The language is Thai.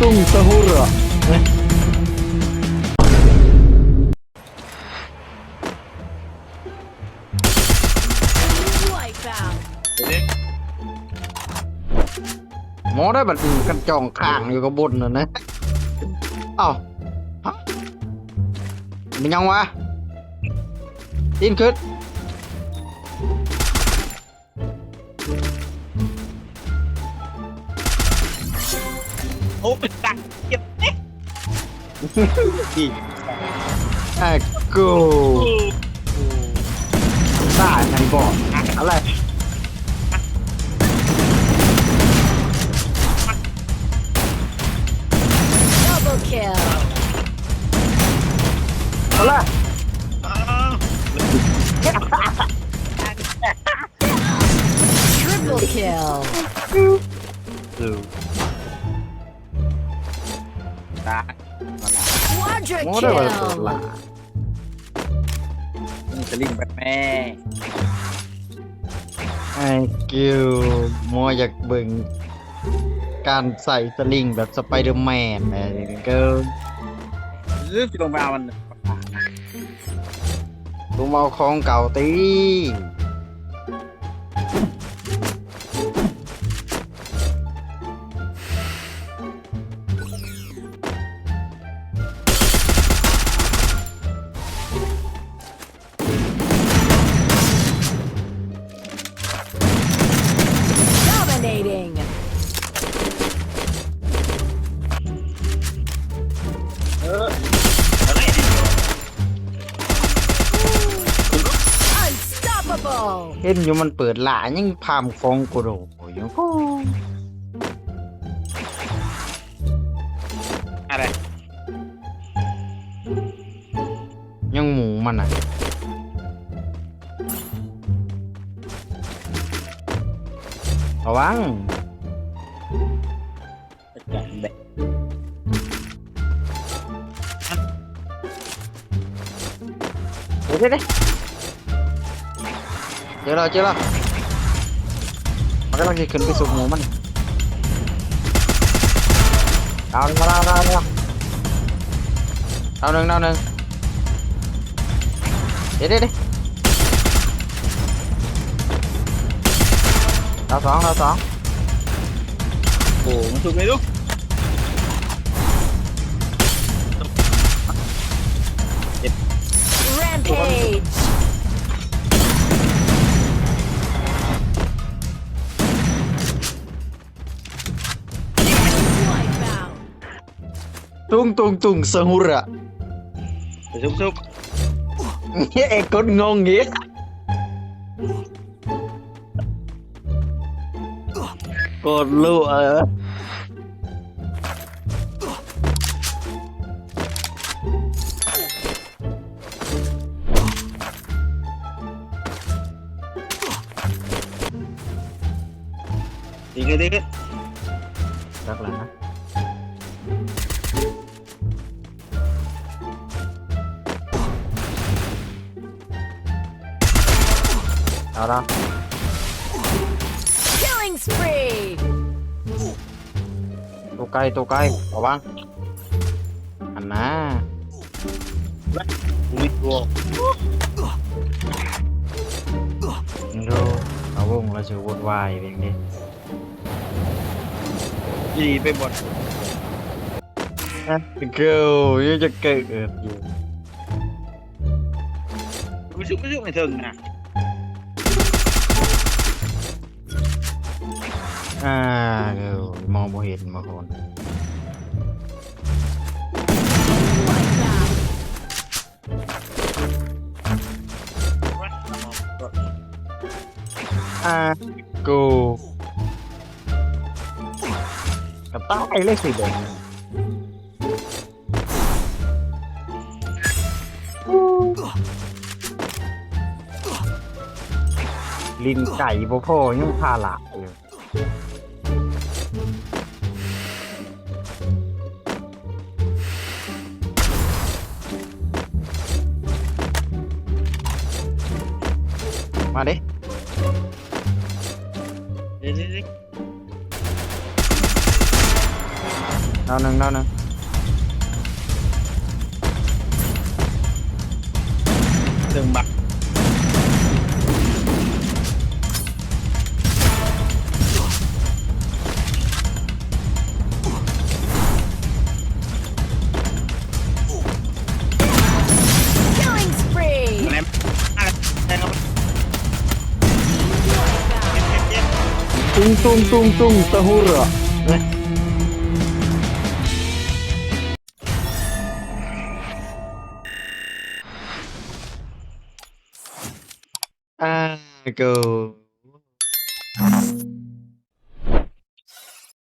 tung tung tung tung sahura. Eh, Wipeout. หมอได้บัดนี้กันจ่องข้า hố mình đặt đấy Echo Tả thằng bỏ Đó Double kill. Đó Triple kill. า Quadra หมอได้บันละ kill. นี่จะลิงแบบแม่ไอ้กิวหมออยากเบิ่งการใส่สลิงแบบสไปเดอร์แมนไอ้เกิลซื้อสิลงมามันลุงเอาของเก่าตี เห็นอยู่มันเปิดหลายังพามของกูโดอยู่ก็อะไร ยังหมูมันอะระวังจัดแบบเดี๋ยวเดี๋ยว Cila, Cila. Pakai lagi kan pisau momen. Down, down, down, down. Down, down, down, down. Đi đi đi. Đau xoắn, đau xoắn. Ủa, nó chụp mấy lúc. Rampage. Tung tung tung sehura. Suk suk. ini ekor ngong ya. lu ah. Tiga tiga. Tak lah. เอาละ Killing spree. ตัวไกลตัวไกลระวังอันน่ะมีตัวดูเอาวงแล้วจะวุ่นวายเพียงนี้ดีไปหมดเกิลยังจะเกิดอยู่ไม่ซุบไม่ซุบไม่ถึงนะ อ่าเกิลมองบ่เห็นมาคนอ่ากูกระต่ายเลยสิเด็กลินไก่บ่พ่อยังพาละอยู่ Mà đi. Đi đi đi. Đâu nâng đâu nâng Đừng bật Tung tung tung tung tahura. Eh. Ah, go.